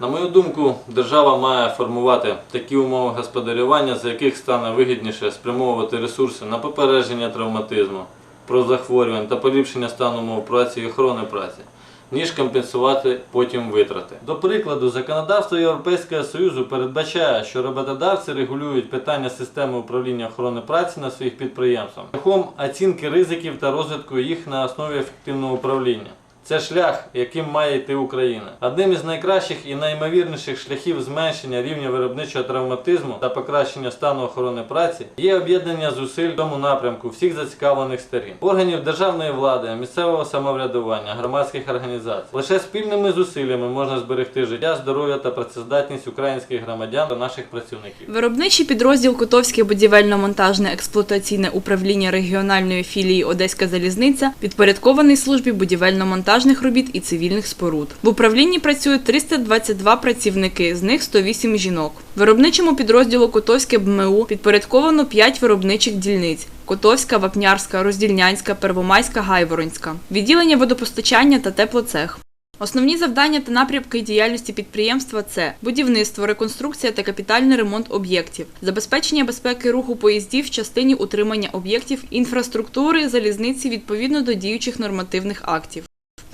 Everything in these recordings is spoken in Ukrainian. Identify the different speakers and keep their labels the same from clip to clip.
Speaker 1: На мою думку, держава має формувати такі умови господарювання, за яких стане вигідніше спрямовувати ресурси на попередження травматизму, прозахворювань та поліпшення стану умов праці і охорони праці, ніж компенсувати потім витрати. До прикладу, законодавство Європейського Союзу передбачає, що роботодавці регулюють питання системи управління охорони праці на своїх підприємствах шляхом оцінки ризиків та розвитку їх на основі ефективного управління. Це шлях, яким має йти Україна. Одним із найкращих і найімовірніших шляхів зменшення рівня виробничого травматизму та покращення стану охорони праці є об'єднання зусиль в тому напрямку всіх зацікавлених сторін, органів державної влади, місцевого самоврядування, громадських організацій. Лише спільними зусиллями можна зберегти життя, здоров'я та працездатність українських громадян та наших працівників.
Speaker 2: Виробничий підрозділ Котовське будівельно-монтажне експлуатаційне управління регіональної філії Одеська залізниця підпорядкований службі будівельно-монтажних робіт і цивільних споруд. В управлінні працюють 322 працівники, з них 108 жінок. Виробничому підрозділу Котовське БМУ підпорядковано 5 виробничих дільниць. Котовська, Вапнярська, Роздільнянська, Первомайська, Гайворонська, відділення водопостачання та теплоцех. Основні завдання та напрямки діяльності підприємства це будівництво, реконструкція та капітальний ремонт об'єктів, забезпечення безпеки руху поїздів в частині утримання об'єктів інфраструктури залізниці відповідно до діючих нормативних актів.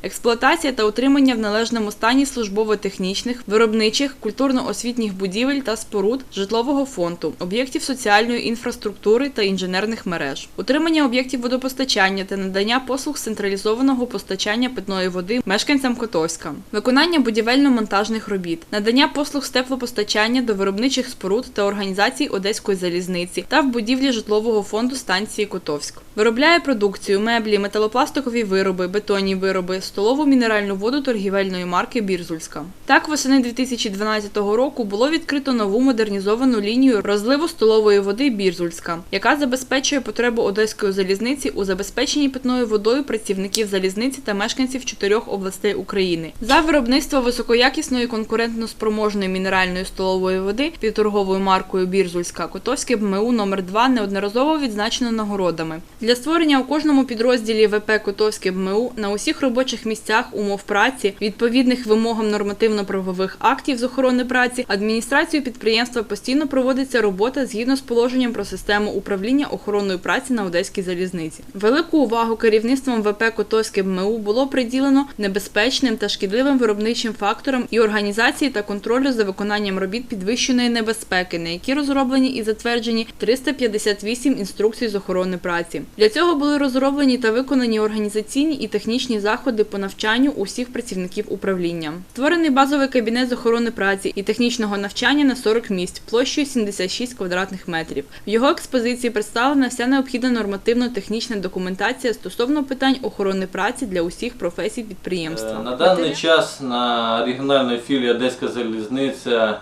Speaker 2: Експлуатація та утримання в належному стані службово-технічних, виробничих, культурно-освітніх будівель та споруд, житлового фонду, об'єктів соціальної інфраструктури та інженерних мереж, утримання об'єктів водопостачання та надання послуг з централізованого постачання питної води мешканцям Котовська, виконання будівельно-монтажних робіт, надання послуг з теплопостачання до виробничих споруд та організацій Одеської залізниці та в будівлі житлового фонду станції Котовськ. Виробляє продукцію, меблі, металопластикові вироби, бетонні вироби, столову мінеральну воду торгівельної марки Бірзульська. Так, восени 2012 року було відкрито нову модернізовану лінію розливу столової води Бірзульська, яка забезпечує потребу Одеської залізниці у забезпеченні питною водою працівників залізниці та мешканців чотирьох областей України. За виробництво високоякісної конкурентно спроможної мінеральної столової води під торговою маркою Бірзульська Котовське БМУ номер 2 неодноразово відзначено нагородами. Для створення у кожному підрозділі ВП Котовське БМУ на усіх робочих місцях умов праці, відповідних вимогам нормативно-правових актів з охорони праці, адміністрацією підприємства постійно проводиться робота згідно з положенням про систему управління охороною праці на Одеській залізниці. Велику увагу керівництвом ВП Котовське БМУ було приділено небезпечним та шкідливим виробничим факторам і організації та контролю за виконанням робіт підвищеної небезпеки, на які розроблені і затверджені 358 інструкцій з охорони праці. Для цього були розроблені та виконані організаційні і технічні заходи по навчанню усіх працівників управління. Створений базовий кабінет з охорони праці і технічного навчання на 40 місць площею 76 квадратних метрів. В його експозиції представлена вся необхідна нормативно-технічна документація стосовно питань охорони праці для усіх професій підприємства.
Speaker 1: Е, На даний час на регіональній філії Одеська залізниця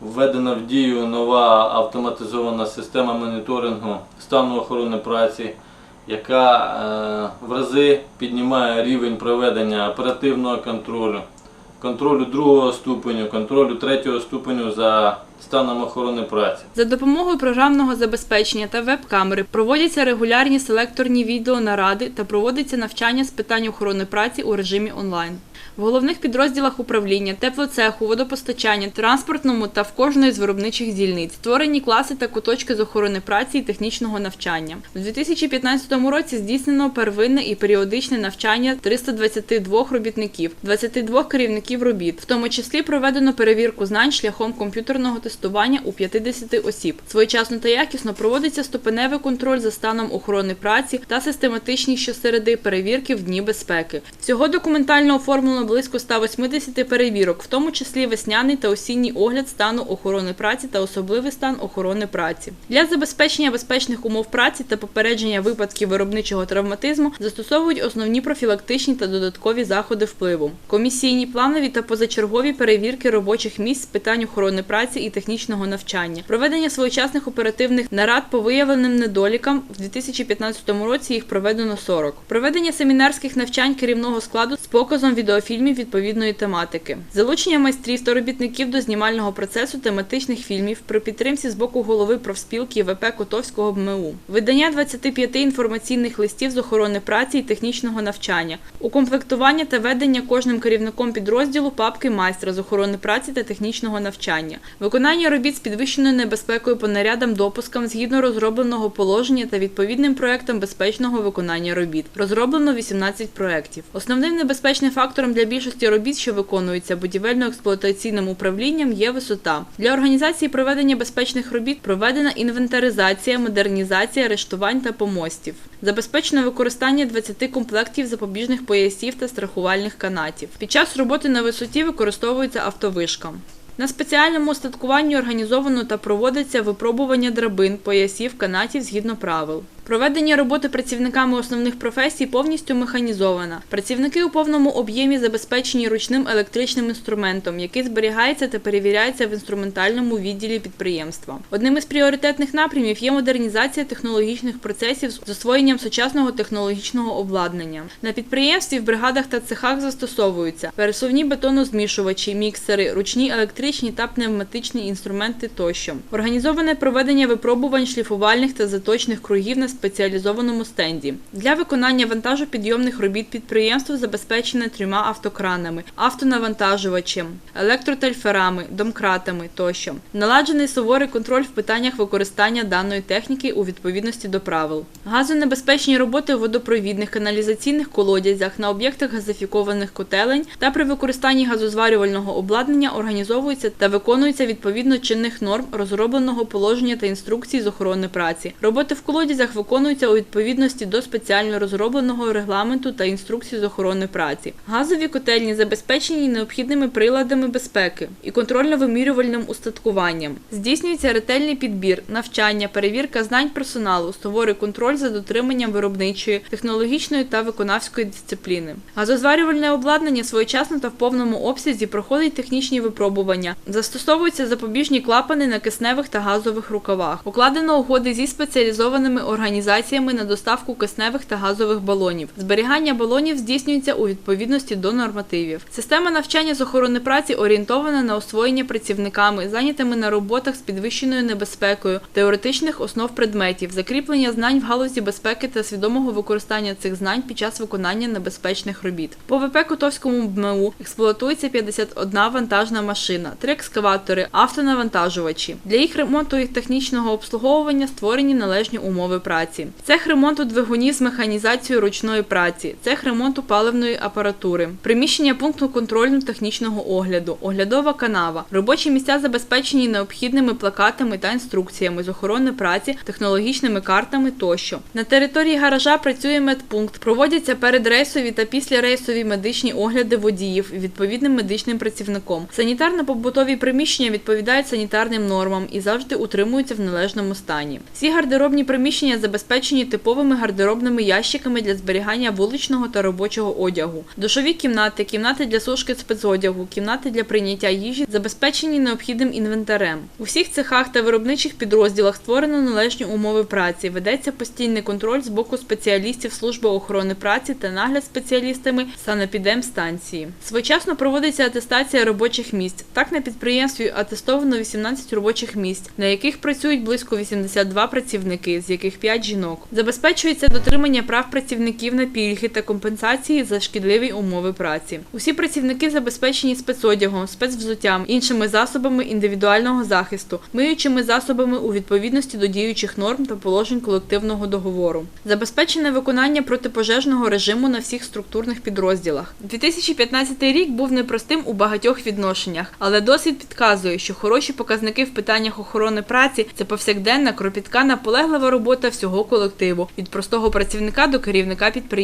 Speaker 1: введена в дію нова автоматизована система моніторингу стану охорони праці, яка е, в рази піднімає рівень проведення оперативного контролю, контролю другого ступеню, контролю третього ступеню за станом охорони праці.
Speaker 2: За допомогою програмного забезпечення та веб-камери проводяться регулярні селекторні відеонаради та проводиться навчання з питань охорони праці у режимі онлайн. В головних підрозділах управління, теплоцеху, водопостачання, транспортному та в кожної з виробничих дільниць створені класи та куточки з охорони праці і технічного навчання. У 2015 році здійснено первинне і періодичне навчання 322 робітників, 22 керівників робіт, в тому числі проведено перевірку знань шляхом комп'ютерного тестування у 50 осіб. Своєчасно та якісно проводиться ступеневий контроль за станом охорони праці та систематичні щосереди перевірки в дні безпеки. Всього документально оформлено близько 180 перевірок, в тому числі весняний та осінній огляд стану охорони праці та особливий стан охорони праці. Для забезпечення безпечних умов праці та попередження випадків виробничого травматизму застосовують основні профілактичні та додаткові заходи впливу, комісійні, планові та позачергові перевірки робочих місць з питань охорони праці і технічного навчання, проведення своєчасних оперативних нарад по виявленим недолікам в 2015 році їх проведено 40. Проведення семінарських навчань керівного складу з показом відеофільмів відповідної тематики, залучення майстрів та робітників до знімального процесу тематичних фільмів при підтримці з боку голови профспілки ВП Котовського БМУ, видання 25 інформаційних листів з охорони праці і технічного навчання, укомплектування та ведення кожним керівником підрозділу папки майстра з охорони праці та технічного навчання, виконання робіт з підвищеною небезпекою по нарядам допускам згідно розробленого положення та відповідним проектам безпечного виконання робіт. Розроблено 18 проєктів. Основним небезпечним фактором для більшості робіт, що виконуються будівельно-експлуатаційним управлінням, є висота. Для організації проведення безпечних робіт проведена інвентаризація, модернізація, арештувань та помостів. Забезпечено використання 20 комплектів запобіжних поясів та страхувальних канатів. Під час роботи на висоті використовується автовишка. На спеціальному устаткуванні організовано та проводиться випробування драбин, поясів, канатів згідно правил. Проведення роботи працівниками основних професій повністю механізована. Працівники у повному об'ємі забезпечені ручним електричним інструментом, який зберігається та перевіряється в інструментальному відділі підприємства. Одним із пріоритетних напрямів є модернізація технологічних процесів з освоєнням сучасного технологічного обладнання. На підприємстві в бригадах та цехах застосовуються пересувні бетонозмішувачі, міксери, ручні електричні та пневматичні інструменти тощо. Організоване проведення випробувань шліфувальних та заточних кругів на спеціалізованому стенді. Для виконання вантажопідйомних робіт підприємство забезпечене трьома автокранами, автонавантажувачем, електротельферами, домкратами тощо. Наладжений суворий контроль в питаннях використання даної техніки у відповідності до правил. Газонебезпечні роботи у водопровідних каналізаційних колодязях на об'єктах газифікованих котелень та при використанні газозварювального обладнання організовуються та виконуються відповідно чинних норм розробленого положення та інструкцій з охорони праці. Роботи в колодязях виконуються у відповідності до спеціально розробленого регламенту та інструкцій з охорони праці. Газові котельні забезпечені необхідними приладами безпеки і контрольно-вимірювальним устаткуванням. Здійснюється ретельний підбір, навчання, перевірка знань персоналу, суворий контроль за дотриманням виробничої, технологічної та виконавської дисципліни. Газозварювальне обладнання своєчасно та в повному обсязі проходить технічні випробування. Застосовуються запобіжні клапани на кисневих та газових рукавах. Укладено угоди зі спеціалізованими організаціями на доставку кисневих та газових балонів. Зберігання балонів здійснюється у відповідності до нормативів. Система навчання з охорони праці орієнтована на освоєння працівниками, зайнятими на роботах з підвищеною небезпекою, теоретичних основ предметів, закріплення знань в галузі безпеки та свідомого використання цих знань під час виконання небезпечних робіт. По ВП Котовському БМУ експлуатується 51 вантажна машина, три екскаватори, автонавантажувачі. Для їх ремонту і технічного обслуговування створені належні умови праці. Цех ремонту двигунів з механізацією ручної праці, цех ремонту паливної апаратури, приміщення пункту контрольно-технічного огляду, оглядова канава, робочі місця забезпечені необхідними плакатами та інструкціями з охорони праці, технологічними картами тощо. На території гаража працює медпункт, проводяться передрейсові та післярейсові медичні огляди водіїв відповідним медичним працівником. Санітарно-побутові приміщення відповідають санітарним нормам і завжди утримуються в належному стані. Всі гардеробні приміщення забезпечені типовими гардеробними ящиками для зберігання вуличного та робочого одягу. Душові кімнати, кімнати для сушки спецодягу, кімнати для прийняття їжі забезпечені необхідним інвентарем. У всіх цехах та виробничих підрозділах створено належні умови праці. Ведеться постійний контроль з боку спеціалістів служби охорони праці та нагляд спеціалістами санепідемстанції. Своєчасно проводиться атестація робочих місць. Так на підприємстві атестовано 18 робочих місць, на яких працюють близько 82 працівники, з яких 5 жінок. Забезпечується дотримання прав працівників на пільги та компенсації за шкідливі умови праці. Усі працівники забезпечені спецодягом, спецвзуттям, іншими засобами індивідуального захисту, миючими засобами у відповідності до діючих норм та положень колективного договору. Забезпечене виконання протипожежного режиму на всіх структурних підрозділах. 2015 рік був непростим у багатьох відношеннях, але досвід підказує, що хороші показники в питаннях охорони праці це повсякденна кропітка наполеглива робота всього колективу від простого працівника до керівника підприємства.